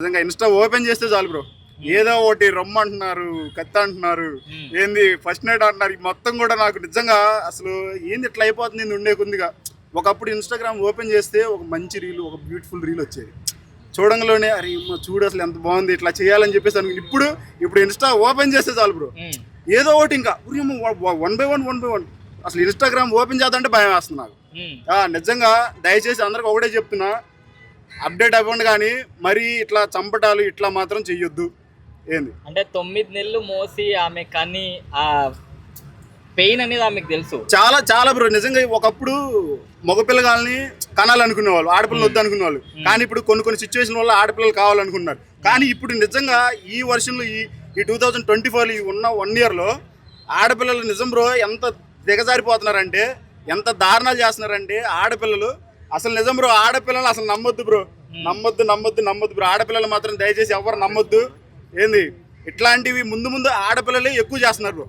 నిజంగా Insta open చేస్తే చాలు బ్రో. ఏదో ఒకటి రొమ్మ అంటున్నారు కత్తి అంటున్నారు ఏంది ఫస్ట్ నైట్ అంటున్నారు. ఈ మొత్తం కూడా నాకు నిజంగా అసలు ఏంది ఇట్లా అయిపోతుంది ఇది ఉండే కొద్దిగా. ఒకప్పుడు ఇన్స్టాగ్రామ్ ఓపెన్ చేస్తే ఒక మంచి రీల్ ఒక బ్యూటిఫుల్ రీల్ వచ్చేది చూడంలోనే అరే చూడు అసలు ఎంత బాగుంది ఇట్లా చేయాలని చెప్పేసి అనుకుని ఇప్పుడు ఇప్పుడు ఇన్స్టా ఓపెన్ చేస్తే చాలు బ్రో. ఏదో ఒకటి ఇంకా. One by one one by one. అసలు ఇన్స్టాగ్రామ్ ఓపెన్ చేద్దామంటే భయం వేస్తుంది నాకు. నిజంగా దయచేసి అందరికి ఒకటే చెప్తున్నా. అప్డేట్ అవ్వండి కానీ మరీ ఇట్లా చంపటాలు ఇట్లా మాత్రం చెయ్యొద్దు. ఏంది? అంటే తొమ్మిది నెలలు మోసి ఆమె కానీ ఆ పెయిన్ అనేది ఆమెకు తెలుసు. చాలా చాలా బ్రో నిజంగా ఒకప్పుడు మగపిల్లగాల్ని కనాలనుకునే వాళ్ళు ఆడపిల్లలు వద్దు అనుకునే వాళ్ళు కానీ ఇప్పుడు కొన్ని కొన్ని సిచ్యువేషన్ వల్ల ఆడపిల్లలు కావాలనుకున్నారు కానీ ఇప్పుడు నిజంగా ఈ వర్షన్లో ఈ ఈ టూ థౌజండ్ ట్వంటీ ఫోర్ ఈ ఉన్న వన్ ఇయర్లో ఆడపిల్లలు నిజం బ్రో ఎంత దిగజారిపోతున్నారంటే ఎంత దారుణాలు చేస్తున్నారంటే ఆడపిల్లలు అసలు నిజం బ్రో ఆడపిల్లలు అసలు నమ్మొద్దు బ్రో. నమ్మొద్దు నమ్మొద్దు నమ్మొద్దు బ్రో. ఆడపిల్లలు మాత్రం దయచేసి ఎవరు నమ్మొద్దు. ఏంది? ఇట్లాంటివి ముందు ముందు ఆడపిల్లలే ఎక్కువ చేస్తున్నారు బ్రో.